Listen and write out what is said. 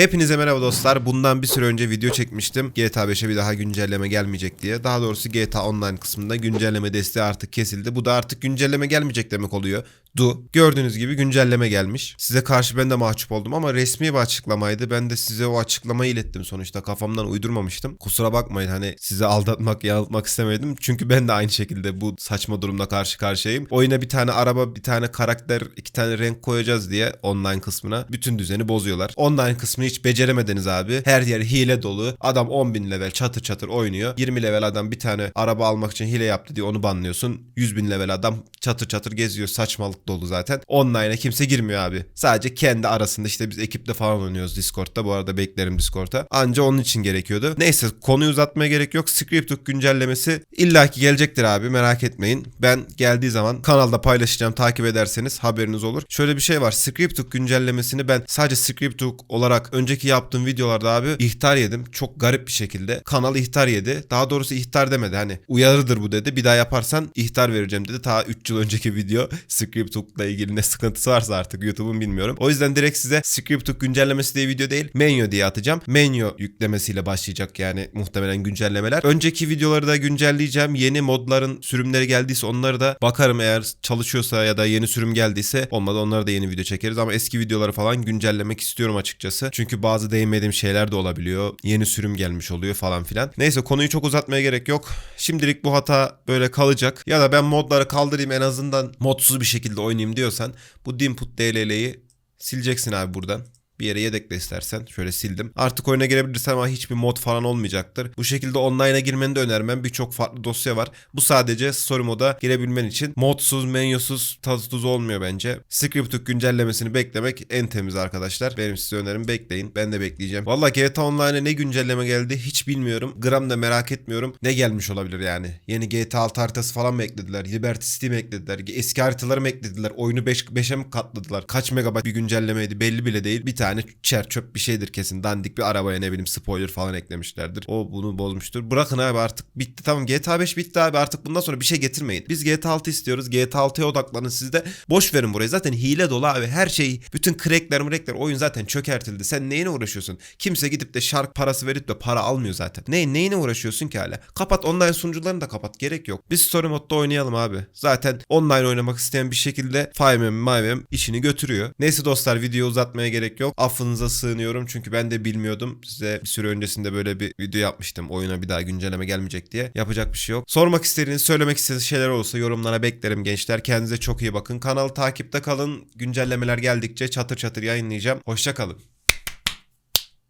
Hepinize merhaba dostlar. Bundan bir süre önce video çekmiştim. GTA 5'e bir daha güncelleme gelmeyecek diye. Daha doğrusu GTA Online kısmında güncelleme desteği artık kesildi. Bu da artık güncelleme gelmeyecek demek oluyor. Du. Gördüğünüz gibi güncelleme gelmiş. Size karşı ben de mahcup oldum ama resmi bir açıklamaydı. Ben de size o açıklamayı ilettim sonuçta. Kafamdan uydurmamıştım. Kusura bakmayın hani sizi aldatmak, yanıltmak istemedim. Çünkü ben de aynı şekilde bu saçma durumla karşı karşıyayım. Oyuna bir tane araba, bir tane karakter, iki tane renk koyacağız diye online kısmına bütün düzeni bozuyorlar. Online kısmını hiç beceremediniz abi. Her yer hile dolu. Adam 10 bin level çatır çatır oynuyor. 20 level adam bir tane araba almak için hile yaptı diye onu banlıyorsun. 100 bin level adam çatır çatır geziyor. Saçmalık dolu zaten. Online'a kimse girmiyor abi. Sadece kendi arasında işte biz ekiple falan oynuyoruz Discord'da. Bu arada beklerim Discord'a. Anca onun için gerekiyordu. Neyse konuyu uzatmaya gerek yok. Scriptbook güncellemesi illaki gelecektir abi merak etmeyin. Ben geldiği zaman kanalda paylaşacağım. Takip ederseniz haberiniz olur. Şöyle bir şey var. Scriptbook güncellemesini ben sadece Scriptbook olarak önceki yaptığım videolarda abi ihtar yedim. Çok garip bir şekilde. Kanal ihtar yedi. Daha doğrusu ihtar demedi. Hani uyarıdır bu dedi. Bir daha yaparsan ihtar vereceğim dedi. Ta 3 yıl önceki video Scriptbook'la ilgili ne sıkıntısı varsa artık YouTube'un bilmiyorum. O yüzden direkt size Scriptbook güncellemesi diye video değil. Menyo diye atacağım. Menyo yüklemesiyle başlayacak yani muhtemelen güncellemeler. Önceki videoları da güncelleyeceğim. Yeni modların sürümleri geldiyse onları da bakarım eğer çalışıyorsa ya da yeni sürüm geldiyse olmadı onları da yeni video çekeriz ama eski videoları falan güncellemek istiyorum açıkçası. Çünkü bazı değinmediğim şeyler de olabiliyor. Yeni sürüm gelmiş oluyor falan filan. Neyse konuyu çok uzatmaya gerek yok. Şimdilik bu hata böyle kalacak. Ya da ben modları kaldırayım en azından modsuz bir şekilde oynayayım diyorsan bu Dimput DLL'yi sileceksin abi buradan. Bir yere yedekle istersen. Şöyle sildim. Artık oyuna girebilirsen ama hiçbir mod falan olmayacaktır. Bu şekilde online'a girmeni de önermem. Birçok farklı dosya var. Bu sadece story moda girebilmen için. Modsuz, menyosuz, tadı tuzu olmuyor bence. Scriptbook güncellemesini beklemek en temiz arkadaşlar. Benim size önerim bekleyin. Ben de bekleyeceğim. Valla GTA Online'a ne güncelleme geldi hiç bilmiyorum. Gram da merak etmiyorum. Ne gelmiş olabilir yani? Yeni GTA 6 haritası falan mı eklediler? Liberty City mi eklediler? Eski haritaları mı eklediler? Oyunu 5 5'e mi katladılar? Kaç megabayt bir güncellemeydi belli bile değil. Bir tane çer çöp bir şeydir kesin. Dandik bir arabaya ne bileyim spoiler falan eklemişlerdir. O bunu bozmuştur. Bırakın abi artık bitti tamam GTA 5 bitti abi artık bundan sonra bir şey getirmeyin. Biz GTA 6 istiyoruz. GTA 6'ya odaklanın siz de. Boş verin burayı. Zaten hile dolu abi. Her şey bütün crackler mrekler oyun zaten çökertildi. Sen neyine uğraşıyorsun? Kimse gidip de şark parası verip de para almıyor zaten. Ne, neyine uğraşıyorsun ki hala? Kapat online sunucularını da kapat. Gerek yok. Biz story modda oynayalım abi. Zaten online oynamak isteyen bir şekilde 5M, 5M işini götürüyor. Neyse dostlar video uzatmaya gerek yok. Affınıza sığınıyorum çünkü ben de bilmiyordum. Size bir süre öncesinde böyle bir video yapmıştım. Oyuna bir daha güncelleme gelmeyecek diye. Yapacak bir şey yok. Sormak istediğiniz, söylemek istediğiniz şeyler olursa yorumlara beklerim gençler. Kendinize çok iyi bakın. Kanalı takipte kalın. Güncellemeler geldikçe çatır çatır yayınlayacağım. Hoşça kalın.